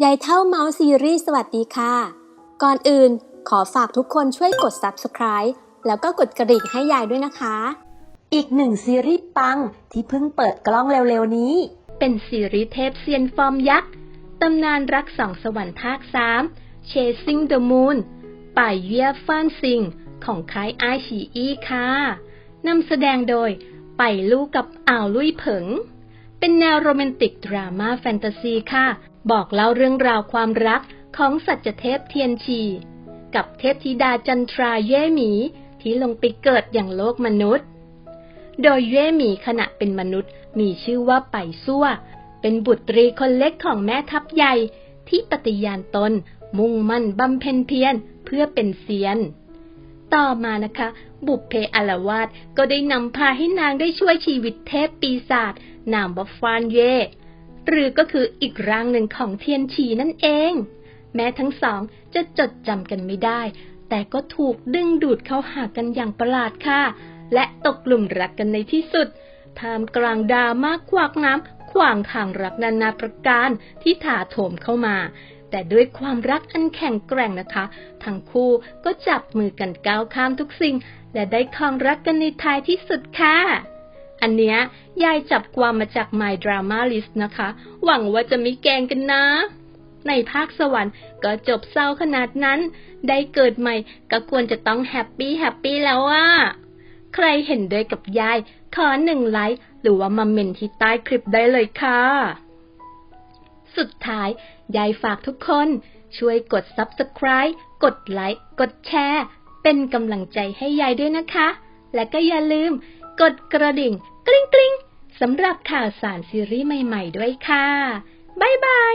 ยายเท่าเมาส์ซีรีส์สวัสดีค่ะ ก่อนอื่นขอฝากทุกคนช่วยกด subscribe แล้วก็กดกระดิ่งให้ยายด้วยนะคะ อีกหนึ่งซีรีส์ปังที่เพิ่งเปิดกล้องเร็วๆนี้ เป็นซีรีส์เทพเซียนฟอร์มยักษ์ตำนานรักสองสวรรค์ภาคสาม Chasing the Moon ป่ายเยี่ยฟ้านซิง ของค่ายไอฉีอีค่ะนำแสดงโดย ไปลู่กับอ่าวลุยเผิง เป็นแนวโรแมนติกดราม่าแฟนตาซีค่ะ บอกเล่าเรื่องราวความรักของสัจเทพเทียนชี กับเทพธิดาจันทราเย่หมี ที่ลงไปเกิดอย่างโลกมนุษย์ โดยเย่หมีขณะเป็นมนุษย์มีชื่อว่าไปซั่ว เป็นบุตรีคนเล็กของแม่ทัพใหญ่ที่ปฏิญาณตนมุ่งมั่นบำเพ็ญเพียรเพื่อเป็นเซียน ต่อมานะคะ บุพเพอลาวาสก็ได้นำพาให้นางได้ช่วยชีวิตเทพปีศาจนามว่าฟานเย่หรือก็คืออีกร่างหนึ่งของเทียนชีนั่นเอง แม้ทั้งสองจะจดจำกันไม่ได้ แต่ก็ถูกดึงดูดเข้าหากันอย่างประหลาดค่ะ และตกหลุมรักกันในที่สุดท่ามกลางดราม่าควักน้ำ ขวางทางรักนานาประการที่ถาโถมเข้ามา แต่ด้วยความรักอันแข็งแกร่งนะคะ ทั้งคู่ก็จับมือกันก้าวข้ามทุกสิ่ง และได้ครองรักกันในท้ายที่สุดค่ะอันเนี้ยยายจับความมาจาก My Drama List นะคะ หวังว่าจะไม่แกงกันนะ ในภาคสวรรค์ก็จบเศร้าขนาดนั้น ได้เกิดใหม่ก็ควรจะต้องแฮปปี้แฮปปี้แล้วอะใครเห็นด้วยกับยาย ขอหนึ่งไลค์ หรือว่ามาเมนที่ใต้คลิปได้เลยค่ะ สุดท้าย ยายฝากทุกคนช่วยกด Subscribe กดไลค์ กดแชร์ เป็นกำลังใจให้ยายด้วยนะคะ และก็อย่าลืม กดกระดิ่ง กริ๊งกริ๊งสำหรับข่าวสารซีรีส์ใหม่ ๆ ด้วยค่ะ บ๊ายบาย